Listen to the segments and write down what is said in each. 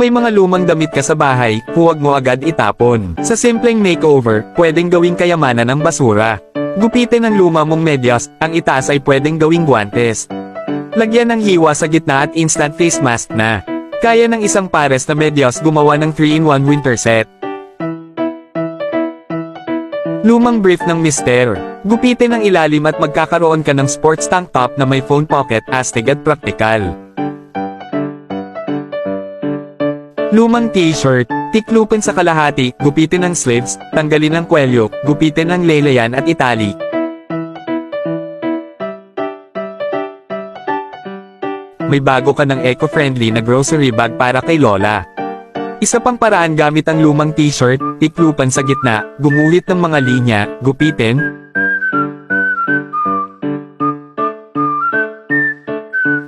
May mga lumang damit ka sa bahay, huwag mo agad itapon. Sa simpleng makeover, pwedeng gawing kayamanan ng basura. Gupitin ang luma mong medyas, ang itaas ay pwedeng gawing guantes. Lagyan ng hiwa sa gitna at instant face mask na. Kaya ng isang pares na medyas gumawa ng 3-in-1 winter set. Lumang brief ng mister. Gupitin ang ilalim at magkakaroon ka ng sports tank top na may phone pocket, astig at praktikal. Lumang t-shirt, tiklupin sa kalahati, gupitin ang sleeves, tanggalin ang kwelyo, gupitin ang lelayan at itali. May bago ka ng eco-friendly na grocery bag para kay Lola. Isa pang paraan gamit ang lumang t-shirt, tiklupan sa gitna, gumuhit ng mga linya, gupitin,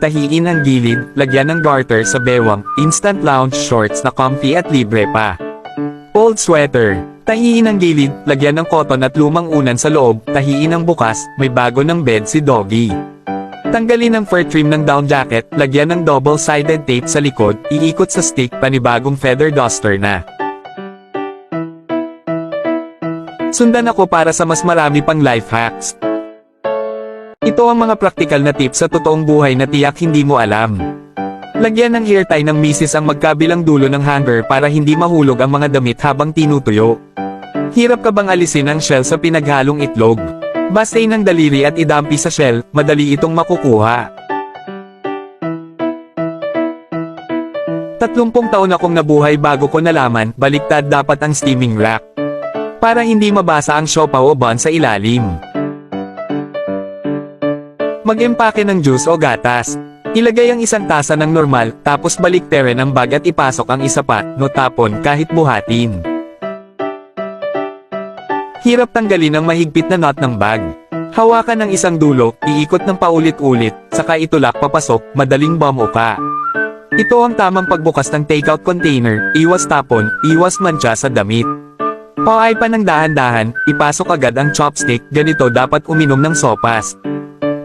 tahiin ang gilid, lagyan ng garter sa bewang, instant lounge shorts na comfy at libre pa. Old sweater. Tahiin ang gilid, lagyan ng cotton at lumang unan sa loob, tahiin ang bukas, may bago ng bed si Doggy. Tanggalin ang fur trim ng down jacket, lagyan ng double-sided tape sa likod, iikot sa stick, panibagong feather duster na. Sundan ako para sa mas marami pang life hacks. Ito ang mga praktikal na tips sa totoong buhay na tiyak hindi mo alam. Lagyan ng hair tie ng misis ang magkabilang dulo ng hanger para hindi mahulog ang mga damit habang tinutuyo. Hirap ka bang alisin ang shell sa pinaghalong itlog? Bastay ng daliri at idampi sa shell, madali itong makukuha. Tatlumpong taon akong nabuhay bago ko nalaman, baliktad dapat ang steaming rack. Para hindi mabasa ang siopaw o bun sa ilalim. Mag-empake ng juice o gatas. Ilagay ang isang tasa ng normal, tapos balikterin ang bag at ipasok ang isa pa, no tapon kahit buhatin. Hirap tanggalin ang mahigpit na knot ng bag. Hawakan ng isang dulo, iikot ng paulit-ulit, saka itulak papasok, madaling bump ka. Ito ang tamang pagbukas ng takeout container, iwas tapon, iwas mancha sa damit. Paay pa ng dahan-dahan, ipasok agad ang chopstick, ganito dapat uminom ng sopas.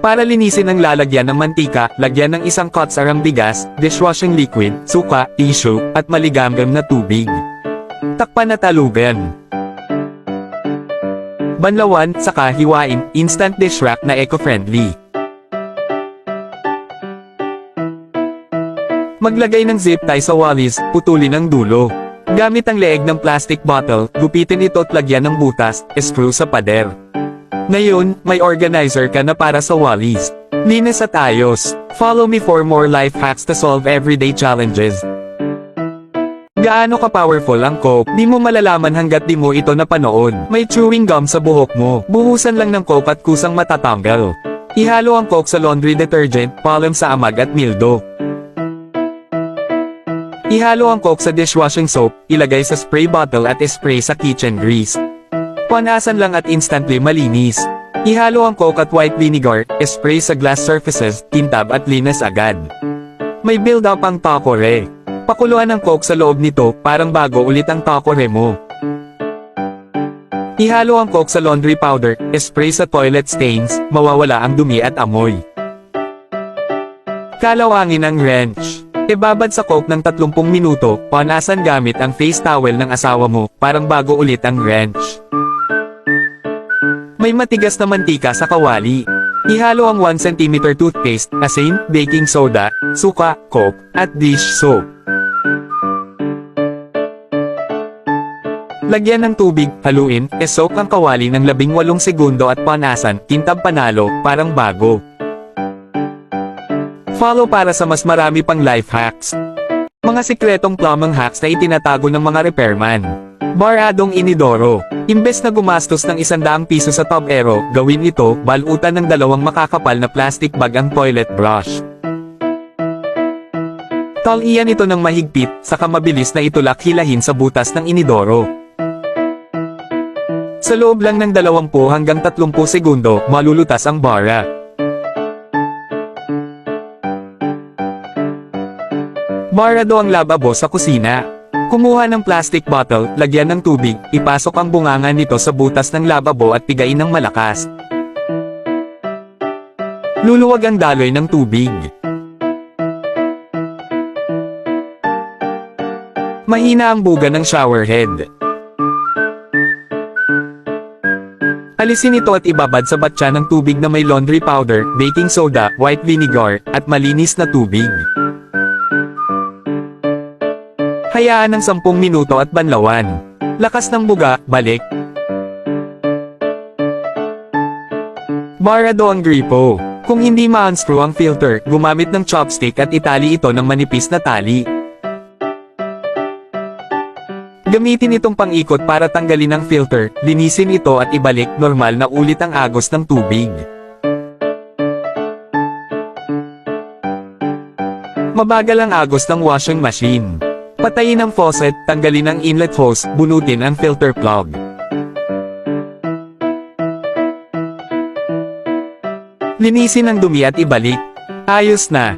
Para linisin ang lalagyan ng mantika, lagyan ng isang kotsarang bigas, dishwashing liquid, suka, tissue, at maligamgam na tubig. Takpan at talugan. Banlawan, saka hiwain, instant dish rack na eco-friendly. Maglagay ng zip tie sa wallis, putulin ang dulo. Gamit ang leeg ng plastic bottle, gupitin ito at lagyan ng butas, screw sa pader. Ngayon, may organizer ka na para sa wallis. Linis at ayos. Follow me for more life hacks to solve everyday challenges. Gaano ka powerful ang coke, di mo malalaman hanggat di mo ito napanood. May chewing gum sa buhok mo. Buhusan lang ng coke at kusang matatanggal. Ihalo ang coke sa laundry detergent, pollen sa amag at mildo. Ihalo ang coke sa dishwashing soap, ilagay sa spray bottle at spray sa kitchen grease. Panasan lang at instantly malinis. Ihalo ang coke at white vinegar, spray sa glass surfaces, kintab at linis agad. May build up ang takore. Pakuluan ang coke sa loob nito, parang bago ulit ang takore mo. Ihalo ang coke sa laundry powder, spray sa toilet stains, mawawala ang dumi at amoy. Kalawangin ang wrench. Ibabad sa coke ng 30 minuto, panasan gamit ang face towel ng asawa mo, parang bago ulit ang wrench. May matigas na mantika sa kawali. Ihalo ang 1 cm toothpaste, asin, baking soda, suka, coke, at dish soap. Lagyan ng tubig, haluin, e-soak ang kawali ng 18 segundo at panasan, kintab panalo, parang bago. Follow para sa mas marami pang life hacks. Mga sikretong plumbing hacks na itinatago ng mga repairman. Baradong inidoro. Imbes na gumastos ng isandaang piso sa tub aero, gawin ito, balutan ng dalawang makakapal na plastic bag ang toilet brush. Talian ito ng mahigpit, saka mabilis na itulak hilahin sa butas ng inidoro. Sa loob lang ng 20 hanggang 30 segundo, malulutas ang bara. Barado ang lababo sa kusina. Kumuha ng plastic bottle, lagyan ng tubig, ipasok ang bunganga nito sa butas ng lababo at pigain ng malakas. Luluwag ang daloy ng tubig. Mahina ang buga ng shower head. Alisin ito at ibabad sa batya ng tubig na may laundry powder, baking soda, white vinegar, at malinis na tubig. Hayaan ng 10 minuto at banlawan. Lakas ng buga, balik. Barado ang gripo. Kung hindi ma-unscrew ang filter, gumamit ng chopstick at itali ito ng manipis na tali. Gamitin itong pang-ikot para tanggalin ang filter, linisin ito at ibalik normal na ulit ang agos ng tubig. Mabagal ang agos ng washing machine. Patayin ang faucet, tanggalin ang inlet hose, bunutin ang filter plug. Linisin ang dumi at ibalik. Ayos na.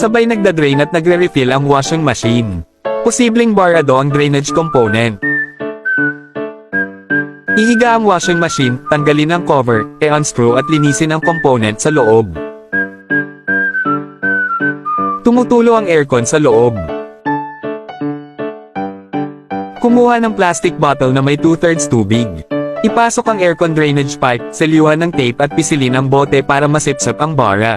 Sabay nagda-drain at nagre-refill ang washing machine. Posibleng barado ang drainage component. Ihiga ang washing machine, tanggalin ang cover, e-unscrew at linisin ang component sa loob. Tumutulo ang aircon sa loob. Kumuha ng plastic bottle na may 2-thirds tubig. Ipasok ang aircon drainage pipe, selyuhan ng tape at pisilin ang bote para masipsap ang bara.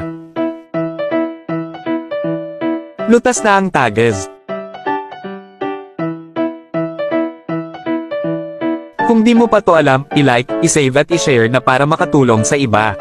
Lutas na ang tagas. Kung di mo pa to alam, i-like, i-save at i-share na para makatulong sa iba.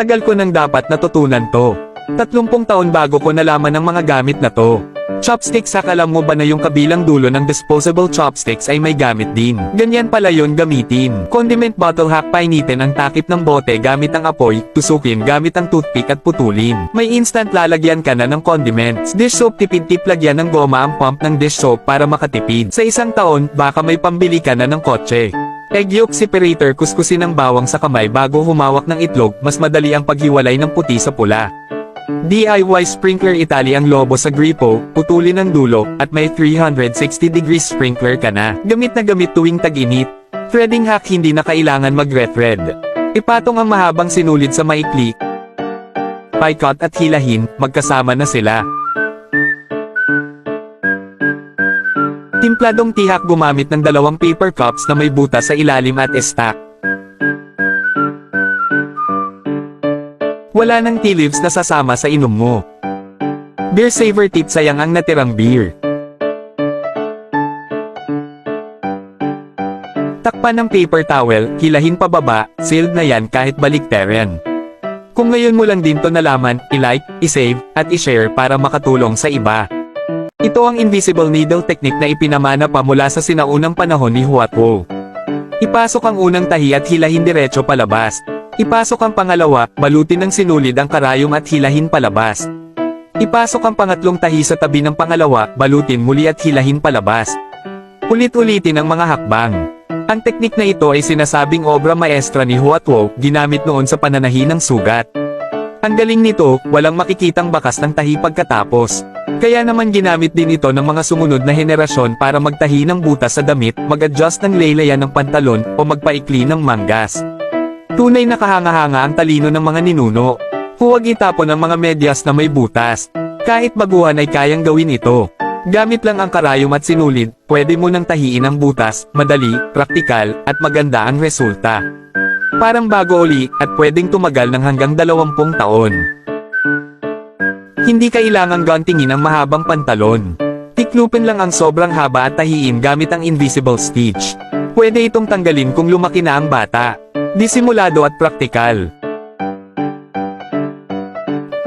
Matagal ko nang dapat natutunan to. 30 taon bago ko nalaman ang mga gamit na to. Chopsticks sa alam mo ba na yung kabilang dulo ng disposable chopsticks ay may gamit din. Ganyan pala yon gamitin. Condiment bottle hack painitin ang takip ng bote gamit ang apoy, tusukin gamit ang toothpick at putulin. May instant lalagyan ka na ng condiments. Dish soap tipid-tip lagyan ng goma ang pump ng dish soap para makatipid. Sa isang taon, baka may pambili ka na ng kotse. Egg yolk separator kuskusin ang bawang sa kamay bago humawak ng itlog, mas madali ang paghiwalay ng puti sa pula. DIY sprinkler itali ang lobo sa gripo, putulin ang dulo, at may 360 degrees sprinkler ka na. Gamit na gamit tuwing tag-init. Threading hack hindi na kailangan mag-rethread. Ipatong ang mahabang sinulid sa maikli. Paikot at hilahin, magkasama na sila. Timpladong tihak gumamit ng dalawang paper cups na may butas sa ilalim at stack. Wala nang tea leaves na sasama sa inom mo. Beer saver tip sayang ang natirang beer. Takpan ng paper towel, hilahin pababa, sealed na yan kahit baliktaran. Kung ngayon mo lang din to nalaman, i-like, i-save, at i-share para makatulong sa iba. Ito ang invisible needle technique na ipinamana pa mula sa sinaunang panahon ni Huatwo. Ipasok ang unang tahi at hilahin diretso palabas. Ipasok ang pangalawa, balutin ng sinulid ang karayom at hilahin palabas. Ipasok ang pangatlong tahi sa tabi ng pangalawa, balutin muli at hilahin palabas. Ulit-ulitin ang mga hakbang. Ang teknik na ito ay sinasabing obra maestra ni Huatwo, ginamit noon sa pananahi ng sugat. Ang galing nito, walang makikitang bakas ng tahi pagkatapos. Kaya naman ginamit din ito ng mga sumunod na henerasyon para magtahi ng butas sa damit, mag-adjust ng laylayan ng pantalon, o magpaikli ng manggas. Tunay na kahanga-hanga ang talino ng mga ninuno. Huwag itapon ang mga medyas na may butas. Kahit baguhan ay kayang gawin ito. Gamit lang ang karayom at sinulid, pwede mo nang tahiin ang butas, madali, praktikal, at maganda ang resulta. Parang bago uli, at pwedeng tumagal ng hanggang 20 taon. Hindi kailangang gantingin ang mahabang pantalon. Tiklupin lang ang sobrang haba at tahiin gamit ang invisible stitch. Pwede itong tanggalin kung lumaki na ang bata. Disimulado at praktikal.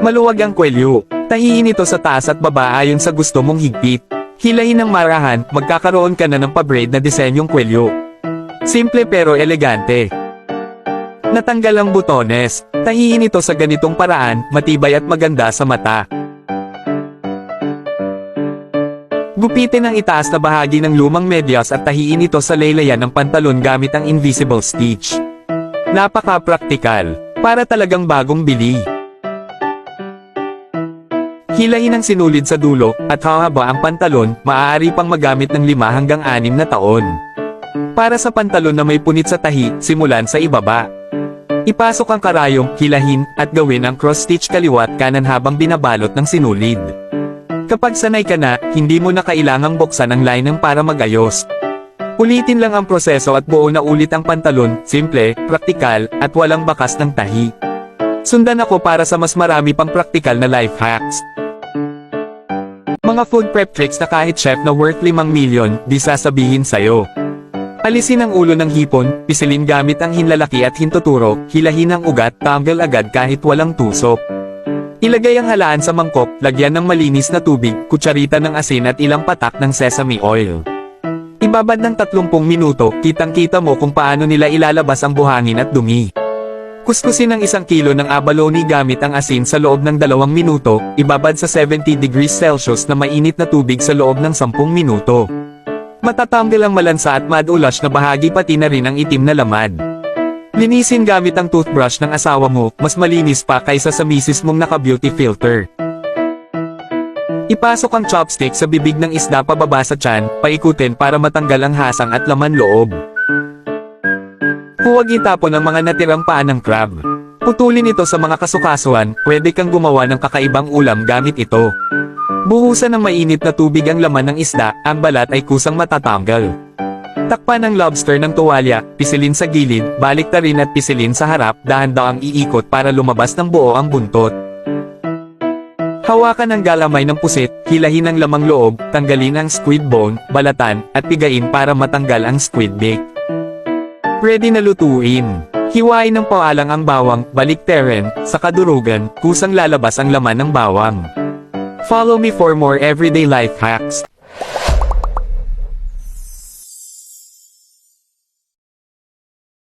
Maluwag ang kwelyo. Tahiin ito sa taas at baba ayon sa gusto mong higpit. Hilahin ng marahan, magkakaroon ka na ng pa-braid na disenyong kwelyo. Simple pero elegante. Natanggal ang butones. Tahiin ito sa ganitong paraan, matibay at maganda sa mata. Gupitin ang itaas na bahagi ng lumang medyas at tahiin ito sa laylayan ng pantalon gamit ang invisible stitch. Napaka-praktikal. Para talagang bagong bili. Hilahin ang sinulid sa dulo, at hahaba ang pantalon, maaari pang magamit ng 5 hanggang 6 na taon. Para sa pantalon na may punit sa tahi, simulan sa ibaba. Ipasok ang karayom, hilahin, at gawin ang cross-stitch kaliwat kanan habang binabalot ng sinulid. Kapag sanay ka na, hindi mo na kailangang buksan ang lining para magayos. Ulitin lang ang proseso at buo na ulit ang pantalon, simple, praktikal, at walang bakas ng tahi. Sundan ako para sa mas marami pang praktikal na life hacks. Mga food prep tricks na kahit chef na worth 5 milyon, di sasabihin sa'yo. Alisin ang ulo ng hipon, pisilin gamit ang hinlalaki at hintuturo, hilahin ang ugat, tanggal agad kahit walang tusok. Ilagay ang halaan sa mangkok, lagyan ng malinis na tubig, kutsarita ng asin at ilang patak ng sesame oil. Ibabad ng 30 minuto, kitang-kita mo kung paano nila ilalabas ang buhangin at dumi. Kuskusin ang isang kilo ng abalone gamit ang asin sa loob ng dalawang minuto, ibabad sa 70 degrees Celsius na mainit na tubig sa loob ng 10 minuto. Matatanggal ang malansa at madulas na bahagi pati na rin ang itim na lamad. Linisin gamit ang toothbrush ng asawa mo, mas malinis pa kaysa sa misis mong naka-beauty filter. Ipasok ang chopstick sa bibig ng isda pababa sa tiyan, paikutin para matanggal ang hasang at laman loob. Huwag itapon ang mga natirang paa ng crab. Putulin ito sa mga kasukasuan, pwede kang gumawa ng kakaibang ulam gamit ito. Buhusan ng mainit na tubig ang laman ng isda, ang balat ay kusang matatanggal. Takpan ang lobster ng tuwalya, pisilin sa gilid, baliktarin at pisilin sa harap, dahan-dahang iikot para lumabas ng buo ang buntot. Hawakan ang galamay ng pusit, hilahin ang lamang loob, tanggalin ang squid bone, balatan, at pigain para matanggal ang squid beak. Ready na lutuin. Hiwain ng pawalang ang bawang, baliktarin, sa kadurugan, kusang lalabas ang laman ng bawang. Follow me for more everyday life hacks.